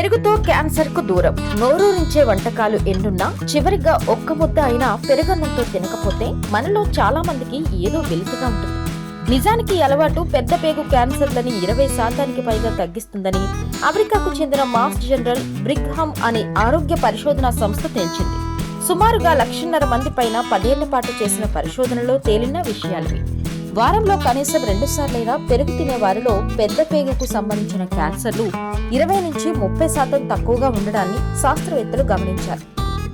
పెరుగుతో క్యాన్సర్కు దూరం. నోరూరించే వంటకాలు ఎన్నున్నా చివరిగా ఒక్క ముద్ద అయినా పెరుగన్నంతో తినకపోతే మనలో చాలా మందికి ఏదో వెలితిగా ఉంటుంది. నిజానికి అలవాటు పెద్ద పేగు క్యాన్సర్లని ఇరవై శాతానికి పైగా తగ్గిస్తుందని అమెరికాకు చెందిన మాస్ జనరల్ బ్రిగ్హామ్ అనే ఆరోగ్య పరిశోధన సంస్థ తేల్చింది. సుమారుగా లక్షన్నర మంది పైన పదేళ్ళ పాటు చేసిన పరిశోధనలో తేలిన విషయాలవి. వారంలో కనీసం రెండు సార్లైనా పెరుగు తినే వారిలో పెద్ద పేగుకు సంబంధించిన క్యాన్సర్లు ఇరవై నుంచి ముప్పై శాతం తక్కువగా ఉండడాన్ని శాస్త్రవేత్తలు గమనించారు.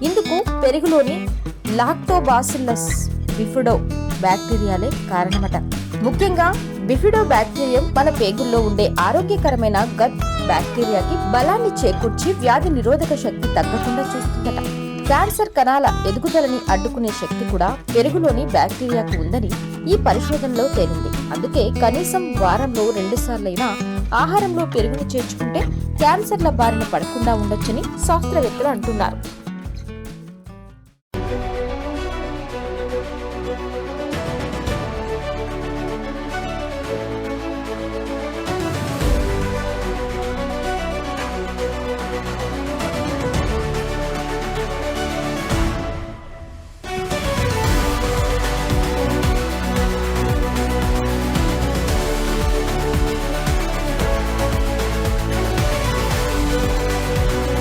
ఇందుకు పెరుగులోని లాక్టోబాసిల్లస్ బిఫిడో బ్యాక్టీరియాలే కారణమట. ముఖ్యంగా బిఫిడో బ్యాక్టీరియం మన పేగుల్లో ఉండే ఆరోగ్యకరమైన గట్ బ్యాక్టీరియాకి బలాన్ని చేకూర్చి వ్యాధి నిరోధక శక్తి తగ్గకుండా చూస్తుందట. క్యాన్సర్ కణాల ఎదుగుదలని అడ్డుకునే శక్తి కూడా పెరుగులోని బ్యాక్టీరియాకు ఉందని ఈ పరిశోధనలో తేలింది. అందుకే కనీసం వారంలో రెండు సార్లైనా ఆహారంలో పెరుగును చేర్చుకుంటే క్యాన్సర్ల బారిన పడకుండా ఉండొచ్చని శాస్త్రవేత్తలు అంటున్నారు.